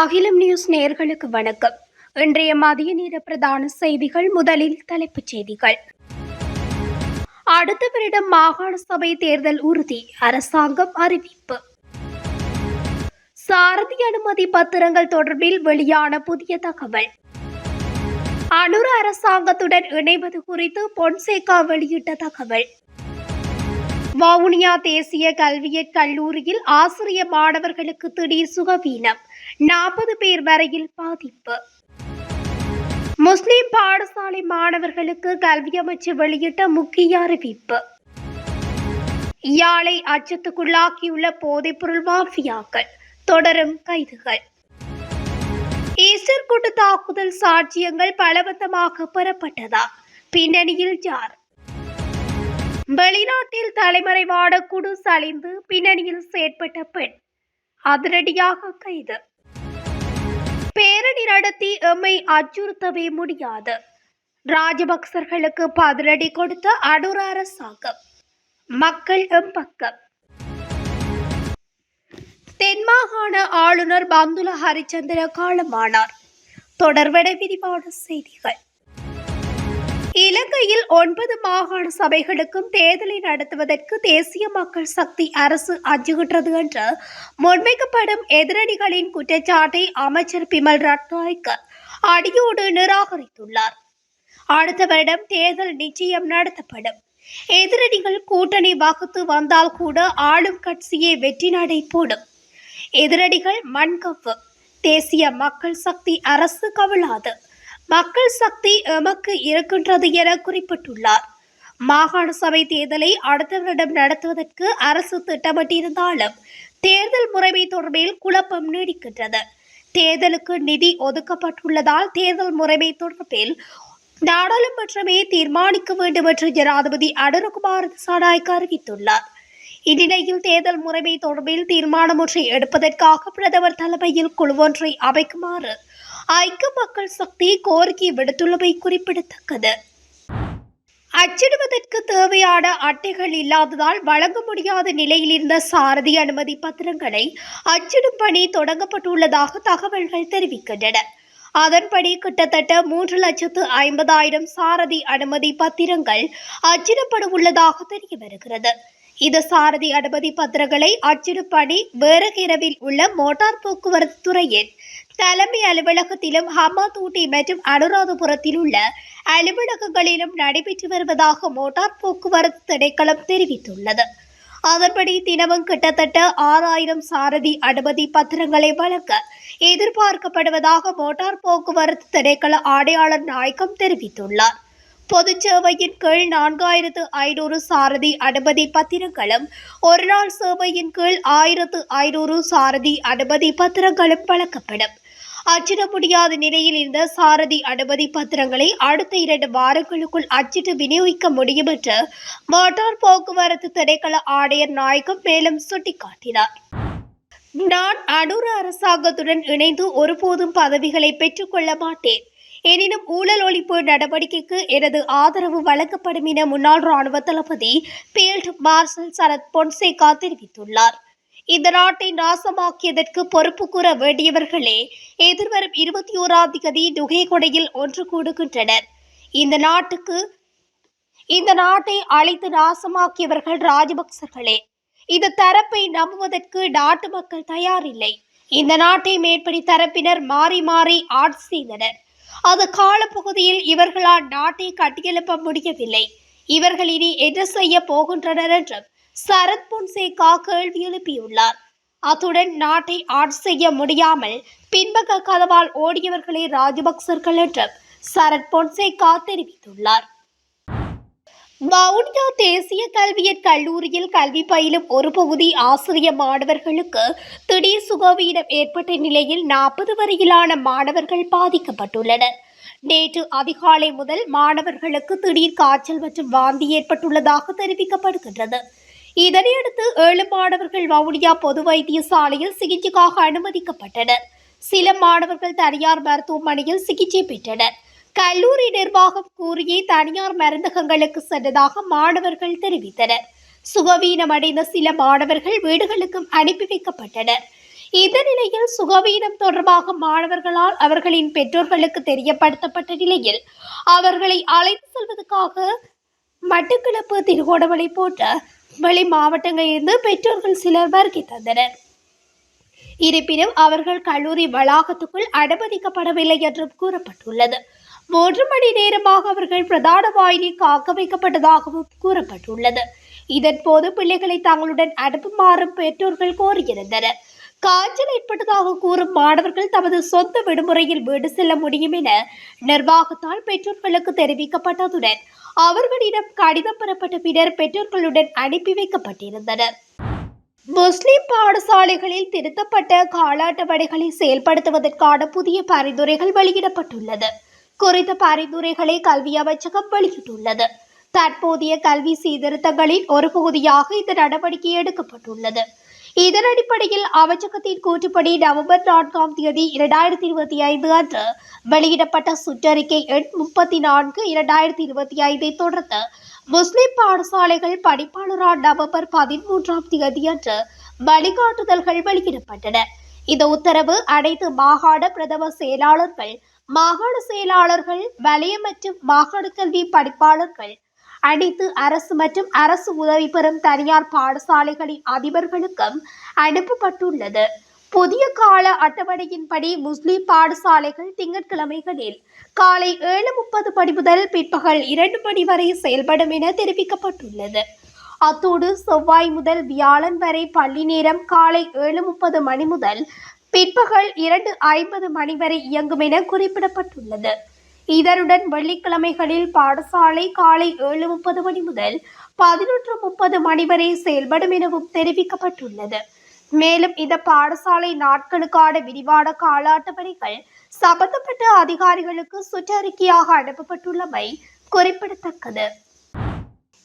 அகிலம் நியூஸ் நேர்களுக்கு வணக்கம். இன்றைய மதிய நேர பிரதான செய்திகள் முதலில் தலைப்புச் செய்திகள். அடுத்த வருடம் மாகாண சபை தேர்தல் உறுதி அரசாங்கம் அறிவிப்பு. சாரதி அனுமதி பத்திரங்கள் தொடர்பில் வெளியான புதிய தகவல். அனுர அரசாங்கத்துடன் இணைவது குறித்து பொன்சேகா வெளியிட்ட தகவல். வவுனியா தேசிய கல்வியற் கல்லூரியில் ஆசிரிய மாணவர்களுக்கு திடீர் சுகவீனம். நாற்பது பேர் வரையில் பாதிப்பு. முஸ்லிம் பாடசாலை மாணவர்களுக்கு கல்வி அமைச்சு வெளியிட்ட முக்கிய அறிவிப்பு. யாழை அச்சத்துக்குள்ளாக்கியுள்ள போதைப்பொருள் மாஃபியாக்கள். தொடரும் கைதுகள். ஈஸ்டர் கூட்டு தாக்குதல் சாட்சியங்கள் பலவந்தமாக பெறப்பட்டதா? பின்னணியில் யார்? வெளிநாட்டில் தலைமறைவாட குடு சலிந்து பின்னணியில் செயற்பட்ட பெண். அதிரடியாக கைது. பேரணி நடத்தி எம்மை அச்சுறுத்தவே முடியாது. ராஜபக்சர்களுக்கு பதிலடி கொடுத்த அடூர அரசாங்கம். மக்கள் எம் பக்கம். தென்மாகாண ஆளுநர் பந்துல ஹரிச்சந்திர காலமானார். தொடர்பட விரிவான செய்திகள். இலங்கையில் ஒன்பது மாகாண சபைகளுக்கும் தேர்தலை நடத்துவதற்கு தேசிய மக்கள் சக்தி அரசு அஞ்சுகின்றது என்று முன்வைக்கப்படும் எதிரணிகளின் குற்றச்சாட்டை அமைச்சர் பிமல் ரட்நாயக்க அடியோடு நிராகரித்துள்ளார். அடுத்த வருடம் தேர்தல் நிச்சயம் நடத்தப்படும். எதிரணிகள் கூட்டணி வகுத்து வந்தால் கூட ஆளும் கட்சியே வெற்றி நடை போடும். எதிரணிகள் மண்கவ்வு. தேசிய மக்கள் சக்தி அரசு கவிழாது மக்கள் சக்தி எமக்கு இருக்கின்றது என குறிப்பிட்டுள்ளார். மாகாண சபை தேர்தலை அடுத்த வருடம் நடத்துவதற்கு அரசு திட்டமிட்டிருந்தாலும் தேர்தல் முறைமை தொடர்பில் குழப்பம் நீடிக்கின்றது. தேர்தலுக்கு நிதி ஒதுக்கப்பட்டுள்ளதால் தேர்தல் முறைமை தொடர்பில் நாடாளுமன்றமே தீர்மானிக்க வேண்டும் என்று ஜனாதிபதி அனுரகுமார் திசாநாயக்க அறிவித்துள்ளார். இந்நிலையில் தேர்தல் முறைமை தொடர்பில் தீர்மானம் ஒன்றை எடுப்பதற்காக பிரதமர் தலைமையில் குழு ஒன்றை அமைக்குமாறு ஐக்கிய மக்கள் சக்தி கோரிக்கை விடுத்துள்ளமை குறிப்பிடத்தக்கது. அச்சிடுவதற்கு தேவையான அட்டைகள் இல்லாததால் வழங்க முடியாத நிலையில் இருந்த சாரதி அனுமதி பத்திரங்களை அச்சிடும் பணி தொடங்கப்பட்டுள்ளதாக தகவல்கள் தெரிவிக்கின்றன. அதன்படி கிட்டத்தட்ட மூன்று லட்சத்து ஐம்பதாயிரம் சாரதி அனுமதி பத்திரங்கள் அச்சிடப்பட உள்ளதாக தெரிய வருகிறது இது சாரதி அனுமதி பத்திரங்களை அச்சிடும் பணி வேறகிரவில் உள்ள மோட்டார் போக்குவரத்து துறையின் தலைமை அலுவலகத்திலும் ஹமாதூட்டி மற்றும் அனுராதபுரத்தில் உள்ள அலுவலகங்களிலும் நடைபெற்று வருவதாக மோட்டார் போக்குவரத்து திணைக்களம் தெரிவித்துள்ளது. அதன்படி தினமும் கிட்டத்தட்ட ஆறாயிரம் சாரதி அனுமதி பத்திரங்களை வழங்க எதிர்பார்க்கப்படுவதாக மோட்டார் போக்குவரத்து திணைக்கள ஆணையாளர் நாயக்கம் தெரிவித்துள்ளார். பொதுச் சேவையின் கீழ் நான்காயிரத்து ஐநூறு சாரதி அனுமதி பத்திரங்களும் ஒரு நாள் சேவையின் கீழ் ஆயிரத்து ஐநூறு சாரதி அனுமதி பத்திரங்களும் வழங்கப்படும். அச்சிட முடியாத நிலையில் இருந்த சாரதி அனுமதி பத்திரங்களை அடுத்த இரண்டு வாரங்களுக்குள் அச்சிட்டு விநியோகிக்க முடியும் என்று மோட்டார் போக்குவரத்து திணைக்கள ஆணையர் நாயகம் மேலும் சுட்டிக்காட்டினார். நான் அனுர அரசாங்கத்துடன் இணைந்து ஒருபோதும் பதவிகளை பெற்றுக்கொள்ள மாட்டேன். எனினும் ஊழல் ஒழிப்பு நடவடிக்கைக்கு எனது ஆதரவு வழங்கப்படும் என முன்னாள் ராணுவ தளபதி பீல்ட் மார்ஷல் சரத் பொன்சேகா தெரிவித்துள்ளார். இந்த நாட்டை நாசமாக்கியதற்கு பொறுப்பு கூற வேண்டியவர்களே எதிர்வரும் இருபத்தி ஓராம் தேதி நுகைகொடையில் ஒன்று கூடுகின்றனர். இந்த நாட்டுக்கு இந்த நாட்டை அழைத்து நாசமாக்கியவர்கள் ராஜபக்சர்களே இந்த தரப்பை நம்புவதற்கு நாட்டு மக்கள் தயாரில்லை. இந்த நாட்டை மேற்படி தரப்பினர் மாறி மாறி ஆட்சி செய்தனர். அது காலப்பகுதியில் இவர்களால் நாட்டை கட்டியெழுப்ப முடியவில்லை. இவர்கள் இனி என்ன செய்ய போகின்றனர் என்றும் சரத் பொன்சேகா கேள்வி எழுப்பியுள்ளார். அத்துடன் நாட்டை ஆட்சி செய்ய முடியாமல் பின்பக்க கதவால் ஓடியவர்களே ராஜபக்சர்கள் என்று சரத் பொன்சேகா தெரிவித்துள்ளார். வவுனியா தேசிய கல்வியற் கல்லூரியில் கல்வி பயிலும் ஒரு பகுதி ஆசிரிய மாணவர்களுக்கு திடீர் சுகவீனம் ஏற்பட்ட நிலையில் நாற்பது வரையிலான மாணவர்கள் பாதிக்கப்பட்டுள்ளனர். நேற்று அதிகாலை முதல் மாணவர்களுக்கு திடீர் காய்ச்சல் மற்றும் வாந்தி ஏற்பட்டுள்ளதாக தெரிவிக்கப்படுகின்றது. இதனையடுத்து ஏழு மாணவர்கள் வவுனியா பொது வைத்தியசாலையில் சிகிச்சைக்காக அனுமதிக்கப்பட்டனர். சில மாணவர்கள் தனியார் மருத்துவமனையில் சிகிச்சை பெற்றனர். கல்லூரி நிர்வாகம் கூறியே தனியார் மருந்தகங்களுக்கு சென்றதாக மாணவர்கள் தெரிவித்தனர். சுகவீனமடைந்த சில மாணவர்கள் வீடுகளுக்கும் அனுப்பி வைக்கப்பட்டனர். இந்த நிலையில் சுகவீனம் தொடர்பாக மாணவர்களால் அவர்களின் பெற்றோர்களுக்கு தெரியப்படுத்தப்பட்ட நிலையில் அவர்களை அழைத்து செல்வதற்காக மட்டுக்கிழப்பு திருகோணமலை போன்ற வெளி மாவட்டங்களிலிருந்து பெற்றோர்கள் சிலர் வருகை தந்தனர். இருப்பினும் அவர்கள் கல்லூரி வளாகத்துக்குள் அனுமதிக்கப்படவில்லை என்றும் கூறப்பட்டுள்ளது. மூன்று மணி நேரமாக அவர்கள் பிரதான வாயிலை காக்க வைக்கப்பட்டதாகவும் கூறப்பட்டுள்ளது. இதன் போது பிள்ளைகளை தங்களுடன் அனுப்புமாறும் பெற்றோர்கள் கோரியிருந்தனர். காய்ச்சல் ஏற்பட்டதாக கூறும் மாணவர்கள் தமது சொந்த விடுமுறையில் வீடு செல்ல முடியும் என நிர்வாகத்தால் பெற்றோர்களுக்கு தெரிவிக்கப்பட்டதுடன் அவர்களிடம் கடிதம் பெறப்பட்ட பின்னர் பெற்றோர்களுடன் அனுப்பி வைக்கப்பட்டிருந்தனர். முஸ்லிம் பாடசாலைகளில் திருத்தப்பட்ட கால அட்டவணைகளை செயல்படுத்துவதற்கான புதிய பரிந்துரைகள் வெளியிடப்பட்டுள்ளது. குறித்த பரிந்துரைகளை கல்வி அமைச்சகம் வெளியிட்டுள்ளது. தற்போதைய கல்வி சீர்திருத்தங்களின் ஒரு பகுதியாக இந்த நடவடிக்கை எடுக்கப்பட்டுள்ளது. இதன் அடிப்படையில் அமைச்சகத்தின் கூற்றுப்படி நவம்பர் நான்காம் தேதி இரண்டாயிரத்தி இருபத்தி ஐந்து அன்று வெளியிடப்பட்ட சுற்றறிக்கை எண் முப்பத்தி நான்கு இரண்டாயிரத்தி இருபத்தி ஐந்தை தொடர்ந்து முஸ்லிம் பாடசாலைகள் படிப்பாளரால் நவம்பர் பதிமூன்றாம் தேதி அன்று வழிகாட்டுதல்கள் வெளியிடப்பட்டன. இந்த உத்தரவு அனைத்து மாகாண பிரதம செயலாளர்கள் மாகாண செயலாளர்கள் வலய மற்றும் மாகாண கல்வி படிப்பாளர்கள் அனைத்து அரசு மற்றும் அரசு உதவி பெறும் தனியார் பாடசாலைகளின் அதிபர்களுக்கும் அனுப்பப்பட்டுள்ளது. புதிய கால அட்டவணையின்படி முஸ்லிம் பாடசாலைகள் திங்கட்கிழமைகளில் காலை ஏழு முப்பது மணி முதல் பிற்பகல் இரண்டு மணி வரை செயல்படும் என தெரிவிக்கப்பட்டுள்ளது. அத்தோடு செவ்வாய் முதல் வியாழன் வரை பள்ளி நேரம் காலை ஏழு முப்பது மணி முதல் பிற்பகல் இரண்டு ஐம்பது மணி வரை இயங்கும் என குறிப்பிடப்பட்டுள்ளது. இதனுடன் வெள்ளிக்கிழமைகளில் பாடசாலை காலை ஏழு முப்பது மணி முதல் பதினொன்று முப்பது மணி வரை செயல்படும் எனவும் தெரிவிக்கப்பட்டுள்ளது. மேலும் இந்த பாடசாலை நாட்களுக்கான விரிவான கால அட்டவணைகள் சம்பந்தப்பட்ட அதிகாரிகளுக்கு சுற்றறிக்கையாக அனுப்பப்பட்டுள்ளமை குறிப்பிடத்தக்கது.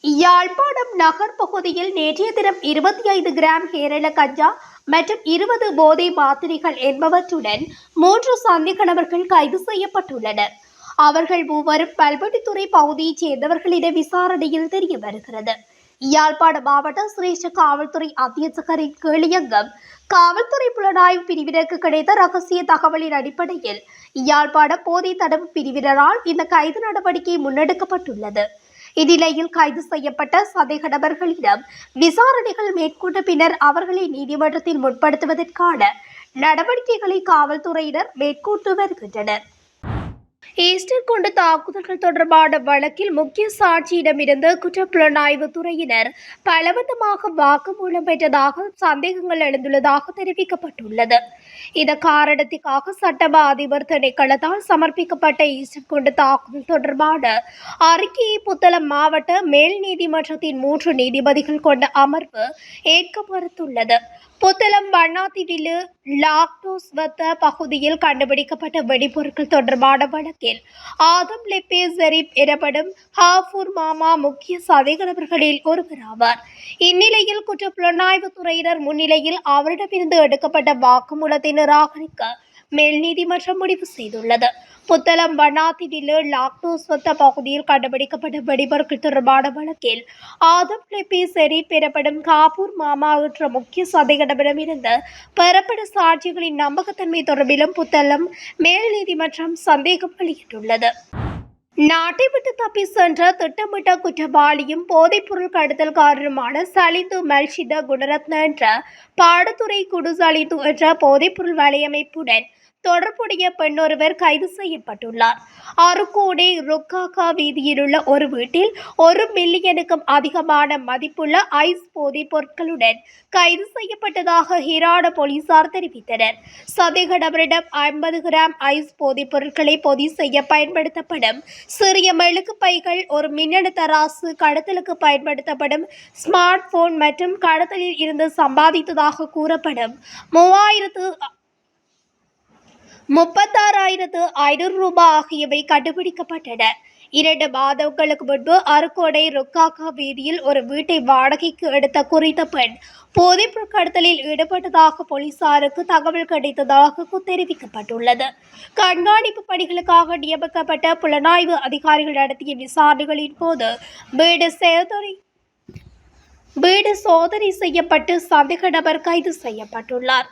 யாழ்ப்பாணம் நகர் பகுதியில் நேற்றைய தினம் இருபத்தி ஐந்து கிராம் கேரள கஞ்சா மற்றும் இருபது போதை மாத்திரைகள் என்பவற்றுடன் மூன்று சந்தேக நபர்கள் கைது செய்யப்பட்டுள்ளனர். அவர்கள் மூவரும் பல்வெட்டித்துறை பகுதியைச் சேர்ந்தவர்களிடம் விசாரணையில் தெரிய வருகிறது. யாழ்ப்பாண மாவட்ட சிரேஷ்ட காவல்துறை அத்தியட்சகரின் கேளியங்கம் காவல்துறை புலனாய்வு பிரிவினருக்கு கிடைத்த ரகசிய தகவலின் அடிப்படையில் யாழ்ப்பாண போதை தடுப்பு பிரிவினரால் இந்த கைது நடவடிக்கை முன்னெடுக்கப்பட்டுள்ளது. இந்நிலையில் கைது செய்யப்பட்ட சந்தேக நபர்களிடம் விசாரணைகள் மேற்கொண்ட பின்னர் அவர்களை நீதிமன்றத்தில் முற்படுத்துவதற்கான நடவடிக்கைகளை காவல்துறையினர் மேற்கொண்டு வருகின்றனர். ஈஸ்டர் கொண்ட தாக்குதல்கள் தொடர்பான வழக்கில் முக்கிய சாட்சியிடமிருந்து குற்றப்புலனாய்வு துறையினர் பலவந்தமாக வாக்குமூலம் பெற்றதாக சந்தேகங்கள் எழுந்துள்ளதாக தெரிவிக்கப்பட்டுள்ளது. இந்த காரணத்திற்காக சட்டமா அதிபர் திணைக்களத்தால் சமர்ப்பிக்கப்பட்ட ஈஸ்டர் கொண்ட தாக்குதல் தொடர்பான அறிக்கையை புத்தளம் மாவட்ட மேல் நீதிமன்றத்தின் மூன்று நீதிபதிகள் கொண்ட அமர்வு ஏற்க மறுத்துள்ளது புத்தளம் வண்ணாத்திடிலு லாக்டோஸ்வத்த பகுதியில் கண்டுபிடிக்கப்பட்ட வெடிபொருட்கள் தொடர்பான வழக்கில் ஆதம் லெப்பே எனப்படும் ஹாஃபூர் மாமா முக்கிய சந்தேக ஒருவராவார் இந்நிலையில் குற்ற புலனாய்வு துறையினர் முன்னிலையில் அவரிடமிருந்து எடுக்கப்பட்ட வாக்குமூலத்தை நிராகரிக்க மேல் நீதிமன்றம் முடிவு செய்துள்ளது. புத்தளம் வண்ணாத்திவிலு லாக்டோஸ் வத்த பகுதியில் கண்டுபிடிக்கப்பட்ட வெடிபொருட்கள் தொடர்பான வழக்கில் ஆதம் லெப்பி செரி பெறப்படும் காபூர் மாமா என்ற முக்கிய சந்தேகமிடமிருந்து பெறப்படும் சாட்சிகளின் நம்பகத்தன்மை தொடர்பிலும் புத்தளம் மேல் நீதிமன்றம் சந்தேகம் வெளியிட்டுள்ளது. நாட்டை விட்டு தப்பி சென்ற திட்டமிட்ட குற்றவாளியும் போதைப்பொருள் கடத்தல்காரருமான சலித்து மல்ஷித குணரத்ன என்ற பாடத்துறை குடுசலித்து என்ற போதைப்பொருள் வலையமைப்புடன் தொடர்புடைய பெண்ணொருவர் கைது செய்யப்பட்டுள்ளார். அருக்கோடே ருக்காக்கா வீதியில் உள்ள ஒரு வீட்டில் ஒரு மில்லியனுக்கும் அதிகமான மதிப்புள்ள ஐஸ் போதைப் பொருட்களுடன் கைது செய்யப்பட்டதாக ஹிராட போலீசார் தெரிவித்தனர். சந்தேக நபரிடம் ஐம்பது கிராம் ஐஸ் போதைப் பொருட்களை பொதி செய்ய பயன்படுத்தப்படும் சிறிய மெழுகு பைகள் ஒரு மின்னணு தராசு கடத்தலுக்கு பயன்படுத்தப்படும் ஸ்மார்ட் போன் மற்றும் கடத்தலில் இருந்து சம்பாதித்ததாக கூறப்படும் மூவாயிரத்து முப்பத்தாறாயிரத்து ஐநூறு ரூபாய் ஆகியவை கண்டுபிடிக்கப்பட்டன. இரண்டு மாதங்களுக்கு முன்பு அருக்கோடை ருக்காக்கா வீதியில் ஒரு வீட்டை வாடகைக்கு எடுத்த குறித்த பெண் போதைப்பொருள் கடத்தலில் ஈடுபட்டதாக போலீசாருக்கு தகவல் கிடைத்ததாக தெரிவிக்கப்பட்டுள்ளது. கண்காணிப்பு பணிகளுக்காக நியமிக்கப்பட்ட புலனாய்வு அதிகாரிகள் நடத்திய விசாரணைகளின் போது வீடு சோதனை வீடு சோதனை செய்யப்பட்டு சந்தேக நபர் கைது செய்யப்பட்டுள்ளார்.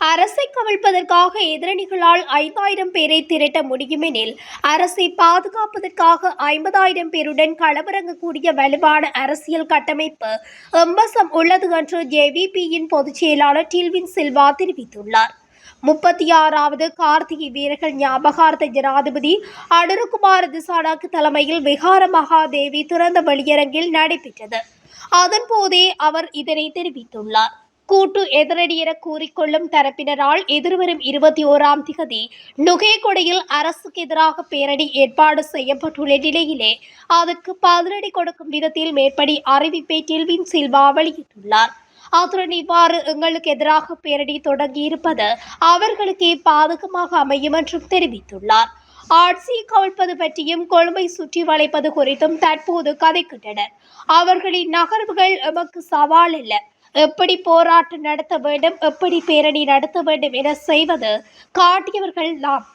அரசை கவிழ்ப்பதற்காக எதிரணிகளால் ஐந்தாயிரம் பேரை திரட்ட முடியுமெனில் அரசை பாதுகாப்பதற்காக ஐம்பதாயிரம் பேருடன் களமிறங்கக்கூடிய வலுவான அரசியல் கட்டமைப்பு எம்பசம் உள்ளது என்று ஜேவிபியின் பொதுச் செயலாளர் டில்வின் சில்வா தெரிவித்துள்ளார். முப்பத்தி ஆறாவது கார்த்திகை வீரர்கள் ஞாபகார்த்த ஜனாதிபதி அனுருகுமார் திசானாக்கு தலைமையில் விகார மகாதேவி திறந்த வெளியரங்கில் நடைபெற்றது. அதன்போதே அவர் இதனை தெரிவித்துள்ளார். கூட்டு எதிரடி என கூறிக்கொள்ளும் தரப்பினரால் எதிர்வரும் இருபத்தி ஓராம் திகதி நுகேகொடையில் அரசுக்கு எதிராக பேரணி ஏற்பாடு செய்யப்பட்டுள்ள நிலையிலே அதற்கு பதிலடி கொடுக்கும் விதத்தில் மேற்படி அறிவிப்பை டில்வின் சில்வா வெளியிட்டுள்ளார். அத்துடன் இவ்வாறு எங்களுக்கு எதிராக பேரணி தொடங்கியிருப்பது அவர்களுக்கே பாதகமாக அமையும் என்றும் தெரிவித்துள்ளார். ஆட்சியை கவிழ்ப்பது பற்றியும் கொழும்பை சுற்றி வளைப்பது குறித்தும் தற்போது கதைக்கின்றனர் அவர்களின் நகர்வுகள் எமக்கு சவால் இல்லை. எப்படி போராட்டம் நடத்த வேண்டும் எப்படி பேரணி நடத்த வேண்டும் என செய்வது காட்டியவர்கள் நாம்.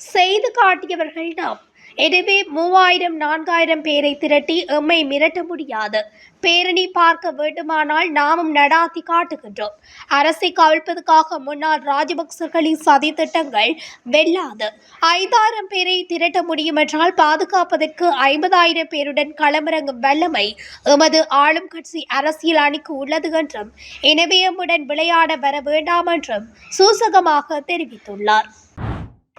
செய்து காட்டியவர்கள் நாம். எனவே மூவாயிரம் நான்காயிரம் பேரை திரட்டி எம்மை மிரட்ட முடியாது. பேரணி பார்க்க வேண்டுமானால் நாமும் நடாத்தி காட்டுகின்றோம். அரசை கவிழ்ப்பதற்காக முன்னாள் ராஜபக்சர்களின் சதி திட்டங்கள் வெல்லாது. ஐந்தாயிரம் பேரை திரட்ட முடியும் என்றால் பாதுகாப்பதற்கு ஐம்பதாயிரம் பேருடன் களமிறங்கும் வல்லமை எமது ஆளும் கட்சி அரசியல் அணிக்கு உள்ளது என்றும் எனவே எம்முடன் விளையாட வர வேண்டாம் என்றும் சூசகமாக தெரிவித்துள்ளார்.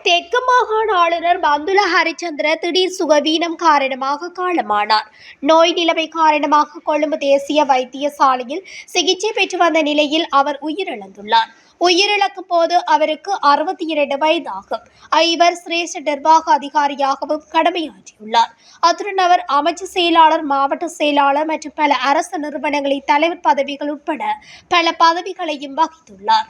தெற்கு மாகாண ஆளுநர் பந்துல ஹரிச்சந்திர திடீர் சுகவீனம் காரணமாக காலமானார். நோய் நிலைமை காரணமாக கொழும்பு தேசிய வைத்தியசாலையில் சிகிச்சை பெற்று வந்த நிலையில் அவர் உயிரிழந்துள்ளார். உயிரிழக்கும் போது அவருக்கு அறுபத்தி இரண்டு வயதாகும். இவர் சிரேஷ்ட நிர்வாக அதிகாரியாகவும் கடமையாற்றியுள்ளார். அத்துடன் அவர் அமைச்சு செயலாளர் மாவட்ட செயலாளர் மற்றும் பல அரசு நிறுவனங்களின் தலைவர் பதவிகள் உட்பட பல பதவிகளையும் வகித்துள்ளார்.